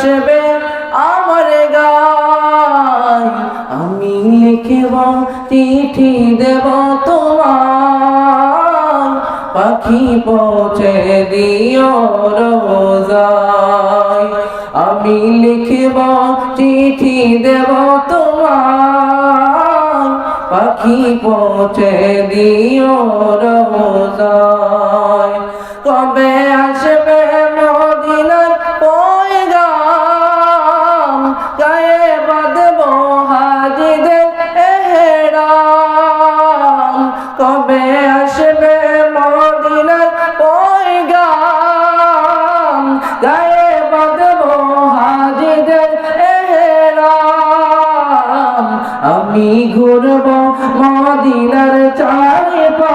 আসবে আমার গায় আমি লিখব, চিঠি দেব তোমার। পাখি পৌঁছে দিও রোজায়। আমি লিখব, চিঠি দেব তোমার। পাখি পৌঁছে দিও রোজায়। মদিনার চারে পা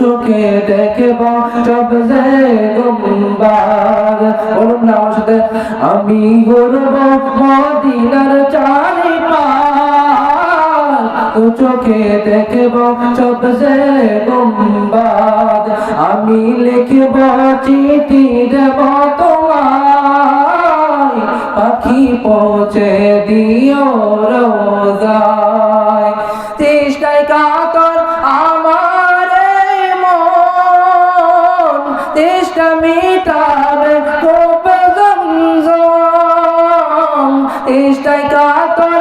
চোখে দেখব সবজে গুম্বার। সাথে, আমি ঘুরব মদিনার চারে পা চোখে দেখব সবজে গুম্বার। আমি লিখব চিঠি দেব তোমায়। পাখি পৌঁছে দিও রোজায় মিটাবে কোপ জমজম? চেষ্টায় কাতর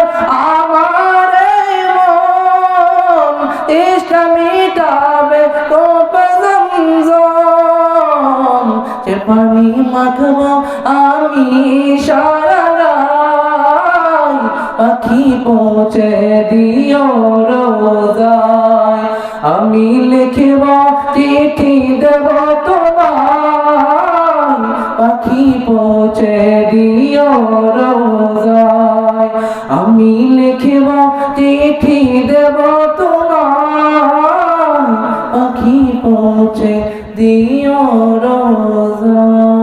আমার মন। চেষ্টা মিটাবে যে পানি মাখব আমি সারা পাখি পৌঁছে দিও রোজায়। আমি লিখব পৌঁছে দিও রোজায়। আমি লিখিব চিঠি দেব তোমার আখি পৌঁছে দিও রোজায়।